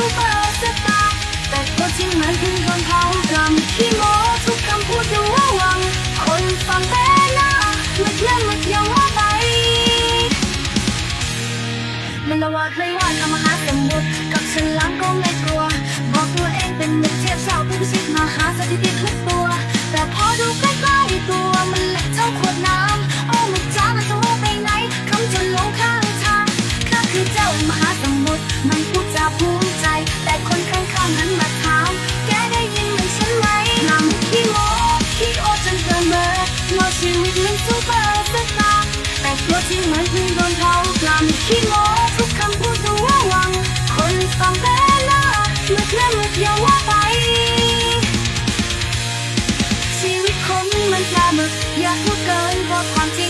ซูเปอร์สตาร์แต่ตัวจริงมันเพิ่งโดนเผากรรมขี้โม้ทุกคำพูดดูว่าวัง คนฟังแต่หน้ามันเลื่อนมันยังว่าไปมันละว่าเคยว่าทำมาหาสมุทรกับฉันล้างก็ไม่กลัว บอกตัวเองเป็นมิตรเทียบเศร้าผู้พิชิตมาหาสถิติทุก แต่คนข้างๆนั้นมาถามแกได้ยินมือนฉันไหมนำขี้โมขี้โอจนเกินเบอร์เงชีวิตมันซูเปอร์สตาร์แต่ตัวจริงเหมืนเพิ่งโดนเผากลำขี้โม้ทุกคำพูดดูว่าหวัง คนฟังแต่ละมึกและมึกอย่าว่าไป ชีวิตคนมันปลาหมึกอยากพูดเกินกว่าความจริง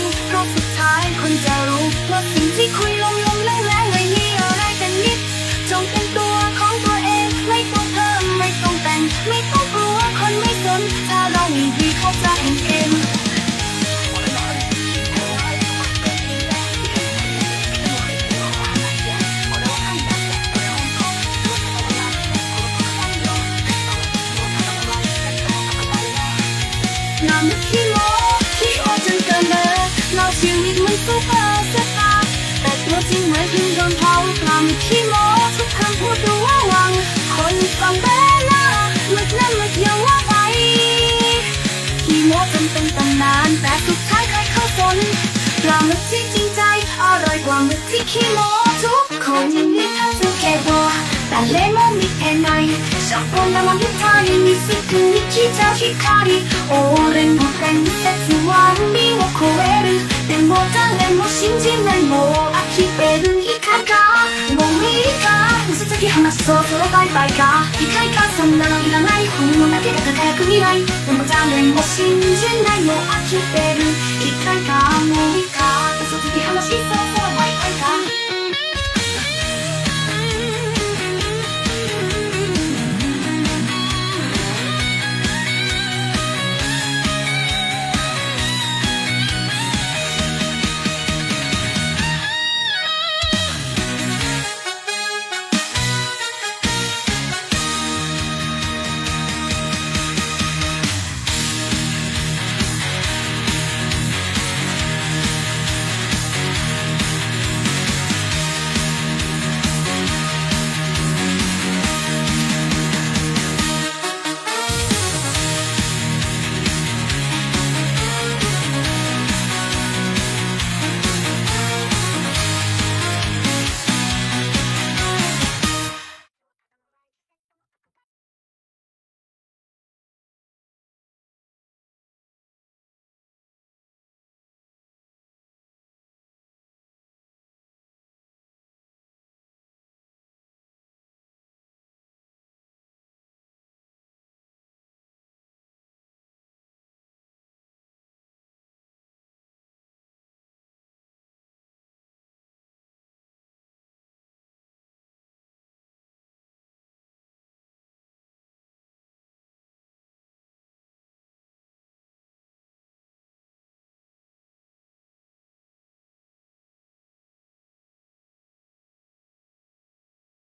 นำขี้โม้ขี้โอจนเกินเลยเราชีวิตมันซูเปอร์สตาร์แต่ตัวจริงเหมือนเพิ่งโดนเผากลำขี้โมทุกคำพูดดูว่าหวัง คนฟังเบลามึกนั่นมึกยังว่าไปขี้โมจนเป็นตำนาน แต่สุดท้ายใครเข้าสนปลาหมึกที่จริงใจอร่อยกว่าหมึกที่ขี้โม้ทุกคนมีทั้งสุกแก่บัวแต่เล่มอนมีแค่ไม่ทายังมีสิ่งที่มีที่เจ้าที่า 誰も見てないそこなのみたいにすぐに来た光俺の伝説は海を越えるでも誰も信じないもう飽きてるいかがもういいか嘘つき話そうそれバイバイか理解かそんなのいらない本物だけが輝く未来でも誰も信じないもう飽きてる。一体かもういいか